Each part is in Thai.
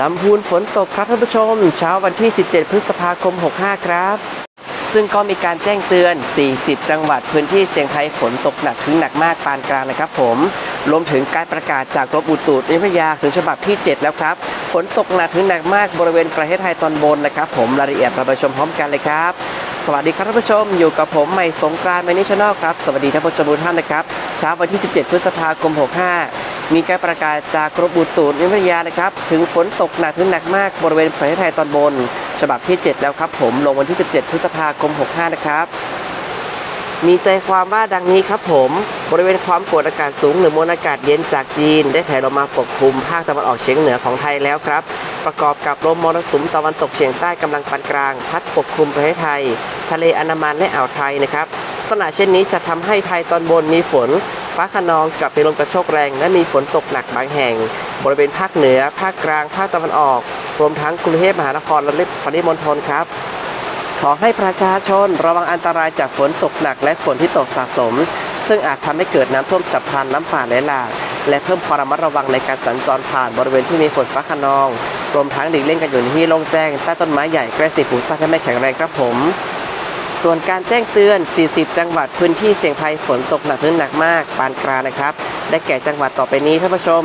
ลำพูนฝนตกครับท่านผู้ชม เช้าวันที่ 17 พฤษภาคม 65 ครับ ซึ่งก็มีการแจ้งเตือน 40 จังหวัดพื้นที่เสี่ยงภัยฝนตกหนักถึงหนักมากปานกลางนะครับผมรวมถึงการประกาศจากกรมอุตุนิยมวิทยาถึงฉบับที่ 7 แล้วครับ ฝนตกหนักถึงหนักมากบริเวณประเทศไทยตอนบนนะครับผมรายละเอียดเราไปชมพร้อมกันเลยครับสวัสดีครับท่านผู้ชมอยู่กับผมใหม่สงกรานต์แมนิชแนลครับ สวัสดีท่านผู้ชมทุกท่านนะครับเช้าวันที่ 17 พฤษภาคม 65 มีการประกาศจากกรมอุตุนิยมวิทยานะครับ ถึงฝนตกหนักถึงหนักมากบริเวณประเทศไทยตอนบน ฉบับที่ 7 แล้วครับผมลงวันที่ 17 พฤษภาคม 65 นะครับมีใจความว่าดังนี้ครับผม บริเวณความกดอากาศสูงหรือมวลอากาศเย็นจากจีน ได้แผ่ลงมาปกคลุมภาคตะวันออกเฉียงเหนือของไทยแล้วครับ ประกอบกับลมมรสุมตะวันตกเฉียงใต้กำลังปานกลาง พัดปกคลุมประเทศไทย ทะเลอันดามันและอ่าวไทยนะครับลักษณะเช่นนี้จะทำให้ไทยตอนบนมีฝน ฟ้าขนองกับมีลมกระโชกแรง และมีฝนตกหนักบางแห่ง บริเวณภาคเหนือ ภาคกลาง ภาคตะวันออก รวมทั้งกรุงเทพมหานครและปริมณฑลครับ ขอให้ประชาชนระวังอันตรายจากฝนตกหนักและฝนที่ตกสะสม ซึ่งอาจทำให้เกิดน้ำท่วมฉับพลันน้ำป่าไหลหลากและเพิ่มความระมัดระวังในการสัญจรผ่านบริเวณที่มีฝนฟ้าขนอง รวมทั้งหลีกเลี่ยงการอยู่ในที่โล่งแจ้งใต้ต้นไม้ใหญ่ใกล้สิ่งปลูกสร้างที่ไม่แข็งแรงครับผม ส่วนการแจ้งเตือน 40 จังหวัดพื้นที่เสี่ยงภัยฝนตกหนักถึงหนักมากปานกลางนะครับ ได้แก่จังหวัดต่อไปนี้ท่านผู้ชม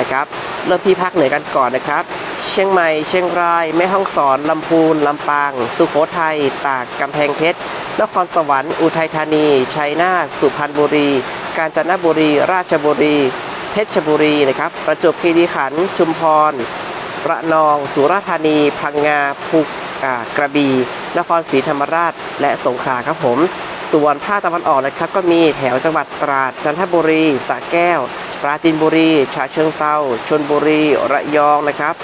นะครับ เริ่มที่ภาคเหนือกันก่อนนะครับ เชียงใหม่ เชียงราย แม่ฮ่องสอน ลำพูน ลำปาง สุโขทัย ตาก กำแพงเพชร นครสวรรค์ อุทัยธานี ชัยนาท สุพรรณบุรี กาญจนบุรี ราชบุรี เพชรบุรีนะครับ ประจวบคีรีขันธ์ ชุมพร ระนอง สุราษฎร์ธานี พังงา ภู กระบี่นครศรีธรรมราช และสงขลาครับผม ส่วนภาคตะวันออกนะครับก็มีแถวจังหวัดตราดจันทบุรีสระแก้ว ปราจีนบุรีฉะเชิงเซาชลบุรีระยองนะครับ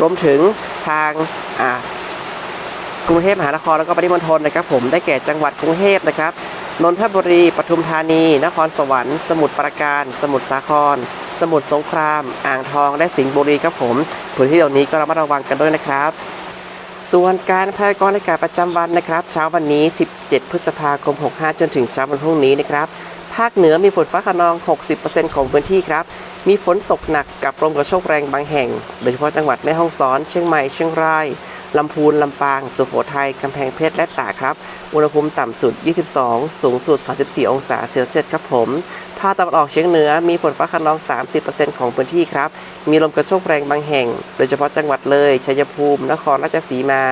รวมถึงทางกรุงเทพมหานครแล้วก็ปริมณฑลนะครับ ผมได้แก่จังหวัดกรุงเทพนะครับนนทบุรี ปทุมธานี นครสวรรค์ สมุทรปราการ สมุทรสาคร สมุทรสงคราม อ่างทอง และสิงห์บุรีครับผมพื้นที่เหล่านี้ก็ระมัดระวังกันด้วยนะครับ ส่วนการพยากรณ์อากาศประจำวันนะครับ เช้าวันนี้ 17 พฤษภาคม 65 จนถึงเช้าวันพรุ่งนี้นะครับ ภาคเหนือมีฝนฟ้าขนอง 60%ของพื้นที่ครับ มีฝนตกหนักกับลมกระโชกแรงบางแห่ง โดยเฉพาะจังหวัดแม่ฮ่องสอน เชียงใหม่ เชียงราย ลำพูน ลำปาง สุโขทัย กำแพงเพชร และตากครับ อุณหภูมิต่ำสุด 22 สูงสุด 34 องศาเซลเซียสครับผม ภาคตะวันออกเฉียงเหนือ มีฝนฟ้าขนอง 30%ของพื้นที่ครับ มีลมกระโชกแรงบางแห่ง โดยเฉพาะจังหวัดเลย ชัยภูมิ นครราชสีมา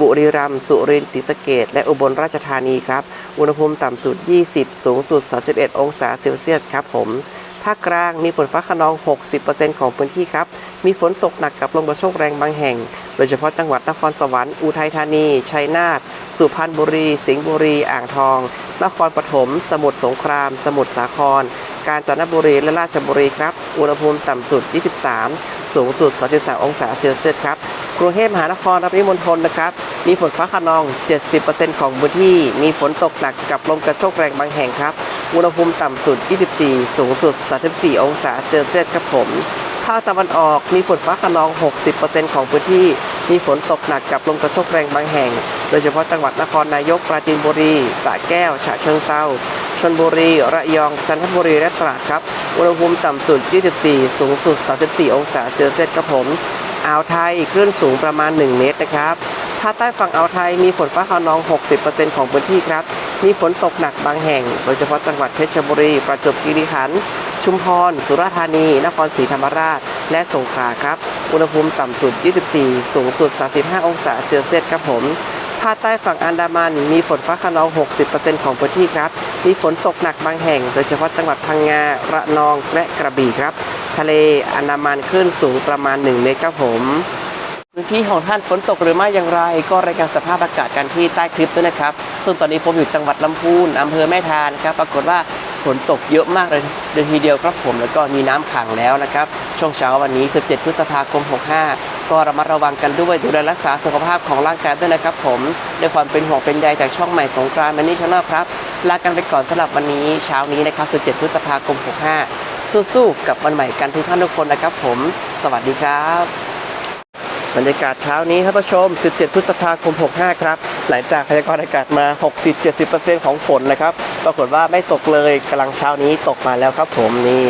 บุรีรัมย์ สุรินทร์ ศรีสะเกษและอุบลราชธานีครับ อุณหภูมิต่ำสุด 20 สูงสุด 31 องศาเซลเซียสครับผม ภาคกลางมีฝนฟ้าขนอง 60%ของพื้นที่ครับ มีฝนตกหนักกับลมกระโชกแรงบางแห่ง โดยเฉพาะจังหวัดนครสวรรค์ อุทัยธานี ชัยนาท สุพรรณบุรี สิงห์บุรี อ่างทอง นครปฐม สมุทรสงคราม สมุทรสาคร กาญจนบุรี และราชบุรีครับ อุณหภูมิต่ำสุด 23 สูงสุด 33 องศาเซลเซียสครับ กรุงเทพมหานครและปริมณฑลนะครับ มีฝนฟ้าขนอง 70%ของพื้นที่ มีฝนตกหนักกับลมกระโชกแรงบางแห่งครับ อุณหภูมิต่ำสุด 24 สูงสุด 34 องศาเซลเซียสครับผมภาคตะวันออกมีฝนฟ้าขนอง 60%ของพื้นที่ มีฝนตกหนักกับลมกระโชกแรงบางแห่ง โดยเฉพาะจังหวัดนครนายก ปราจีนบุรี สระแก้ว ฉะเชิงเซาชลบุรี ระยอง จันทบุรี และตราดครับ อุณหภูมิต่ำสุด 24 สูงสุด 34 องศาเซลเซียสครับผม อ่าวไทยคลื่นสูงประมาณ 1 เมตรนะครับภาคใต้ฝั่งอ่าวไทยมีฝนฟ้าขนอง 60%ของพื้นที่ครับ มีฝนตกหนักบางแห่ง โดยเฉพาะจังหวัดเพชรบุรี ประจวบคีรีขันธ์ ชุมพร สุราษฎร์ธานี นครศรีธรรมราช และสงขลาครับ อุณหภูมิต่ำสุด 24 สูงสุด 35 องศาเซลเซียสครับผม ภาคใต้ฝั่งอันดามันมีฝนฟ้าขนอง 60%ของพื้นที่ครับ มีฝนตกหนักบางแห่ง โดยเฉพาะจังหวัดพังงา ระนอง และกระบี่ครับ ทะเลอันดามันคลื่นสูงประมาณ 1 เมตรครับผม พื้นที่ของท่านฝนตกหรือไม่อย่างไร ก็รายงานสภาพอากาศกันที่ใต้คลิปด้วยนะครับ ซึ่งตอนนี้ผมอยู่จังหวัดลำพูนอำเภอแม่ทานครับ ปรากฏว่าฝนตกเยอะมากเลยเดือนทีเดียวครับผมแล้วก็มีน้ำขังแล้วนะครับ ช่วงเช้าวันนี้ 17 พฤษภาคม 65 ก็ระมัดระวังกันด้วยดูแลรักษาสุขภาพของร่างกายด้วยนะครับผมด้วยความเป็นห่วงเป็นใยจากช่องใหม่สงกรานต์มันนี่ชาแนลครับลากันไปก่อนสำหรับวันนี้เช้านี้นะครับ 17 พฤษภาคม 65 สู้ๆกับวันใหม่กันทุกท่านทุกคนนะครับผม สวัสดีครับ บรรยากาศเช้านี้ท่านผู้ชม 17 พฤษภาคม 65 ครับ หลังจากพยากรณ์อากาศมา 60-70%ของฝนนะครับ ปรากฏว่าไม่ตกเลยกำลังเช้านี้ตกมาแล้วครับผมนี่